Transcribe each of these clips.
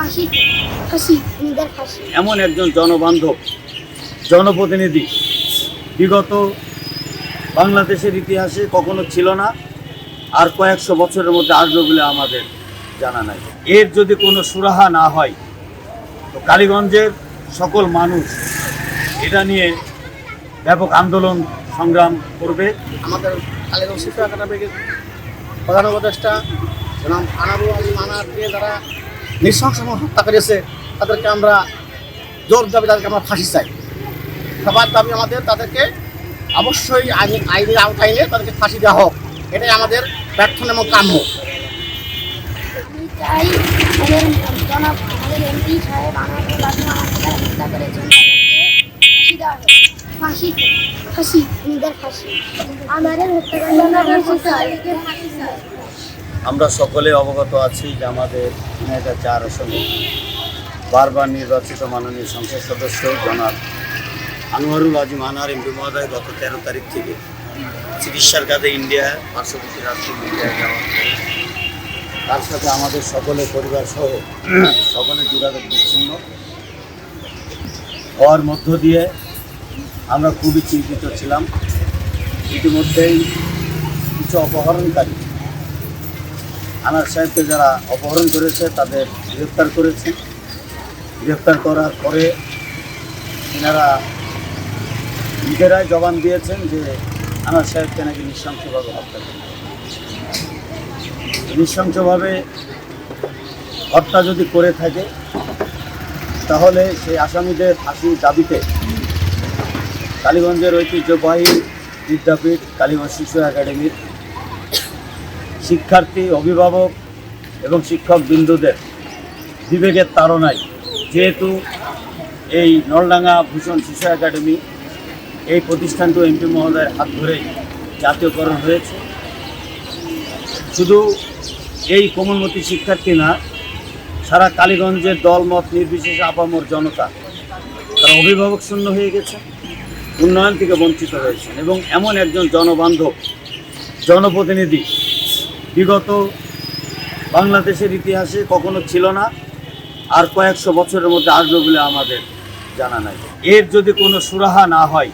ফাঁসি ফাঁসি নিজের ফাঁসি এমন একজন জনবান্ধব জনপ্রতিনিধি বিগত বাংলাদেশের ইতিহাসে কখনো ছিল না আর কয়েকশো বছরের মধ্যে আসবে বলে আমাদের জানা নাই। এর যদি কোনো সুরাহা না হয় তো কালীগঞ্জের সকল মানুষ এটা নিয়ে ব্যাপক আন্দোলন সংগ্রাম করবে। আমাদের কালীগঞ্জ শিশু একাডেমির প্রধান উপদেষ্টা জনাব আনারু আলী মানারকে যারা নৃশংসভাবে হত্যা করেছে, তাদেরকে আমরা জোর দাবি, তাদেরকে আমরা ফাঁসি চাই। সবার দাবি আমাদের, তাদেরকে অবশ্যই আইনি, আইনের আওতায় নিয়ে তাদেরকে ফাঁসি দেওয়া হোক। এটাই আমাদের প্রার্থনা এবং কাম্য। আমাদের জনাব হোক। আমরা সকলে অবগত আছি যে আমাদের তিন হাজার চার আসনে বারবার নির্বাচিত মাননীয় সংসদ সদস্য জনাব আনোয়ারুল আজিম আনোয়ার এমপি মহোদয় গত তেরো তারিখ থেকে চিকিৎসার কাজে ইন্ডিয়া, পার্শ্ববর্তী রাষ্ট্র ইন্ডিয়ায় যাওয়া তার সাথে আমাদের সকলের পরিবার সহ সকলের যোগাযোগ বিচ্ছিন্ন। হওয়ার মধ্য দিয়ে আমরা খুবই চিন্তিত ছিলাম। ইতিমধ্যেই কিছু অপহরণকারী আনার সাহেবকে যারা অপহরণ করেছে, তাদের গ্রেপ্তার করেছে। গ্রেপ্তার করার পরে এনারা নিজেরাই জবান দিয়েছেন যে আনার সাহেবকে নাকি নৃশংসভাবে হত্যা করে নৃশংসভাবে হত্যা যদি করে থাকে, তাহলে সেই আসামিদের ফাঁসির দাবিতে কালীগঞ্জের ঐতিহ্যবাহী বিদ্যাপীঠ, কালীগঞ্জ শিশু একাডেমির শিক্ষার্থী, অভিভাবক এবং শিক্ষক বিন্দুদের বিবেকের তাড়নায় যেহেতু এই নলডাঙ্গা ভূষণ শিশু একাডেমি এই প্রতিষ্ঠানটি এমপি মহোদয়ের হাত ধরেই জাতীয়করণ হয়েছে। শুধু এই কোমলমতি শিক্ষার্থী না, সারা কালীগঞ্জের দলমত নির্বিশেষে আপামর জনতা, তারা অভিভাবক শূন্য হয়ে গেছে, উন্নয়ন থেকে বঞ্চিত হয়েছেন এবং এমন একজন জনবান্ধব, জনপ্রতিনিধি বিগত বাংলাদেশের ইতিহাসে কখনো ছিল না, আর কয়েকশো বছরের মধ্যে আসবে বলে আমাদের জানা নাই। এর যদি কোনো সুরাহা না হয়,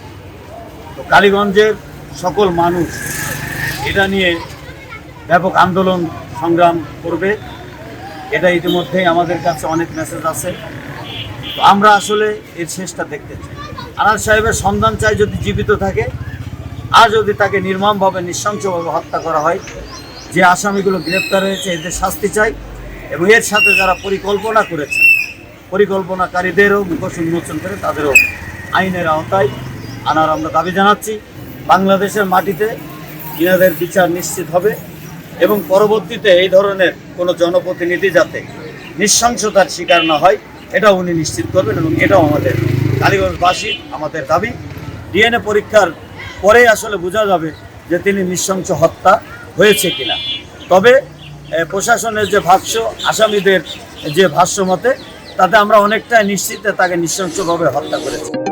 তো কালীগঞ্জের সকল মানুষ এটা নিয়ে ব্যাপক আন্দোলন সংগ্রাম করবে। এটা ইতিমধ্যেই আমাদের কাছে অনেক মেসেজ আছে। তো আমরা আসলে এর শেষটা দেখতে চাই। আনার সাহেবের সন্ধান চাই যদি জীবিত থাকে, আর যদি তাকে নির্মমভাবে, নৃশংসভাবে হত্যা করা হয় যে আসামিগুলো গ্রেপ্তার হয়েছে, এদের শাস্তি চাই এবং এর সাথে যারা পরিকল্পনা করেছে, পরিকল্পনাকারীদেরও মুখোশ উন্মোচন করে তাদেরও আইনের আওতায় আনার আমরা দাবি জানাচ্ছি। বাংলাদেশের মাটিতে ইনাদের বিচার নিশ্চিত হবে এবং পরবর্তীতে এই ধরনের কোনো জনপ্রতিনিধি যাতে নৃশংসতার শিকার না হয়, এটাও উনি নিশ্চিত করবেন এবং এটাও আমাদের কালীগঞ্জবাসীর আমাদের দাবি। ডিএনএ পরীক্ষার পরে আসলে বোঝা যাবে যে তিনি নৃশংস হত্যা হয়েছে কিনা। তবে প্রশাসনের যে ভাষ্য, আসামিদের যে ভাষ্য মতে তাতে আমরা অনেকটাই নিশ্চিত তাকে নৃশংসভাবে হত্যা করেছি।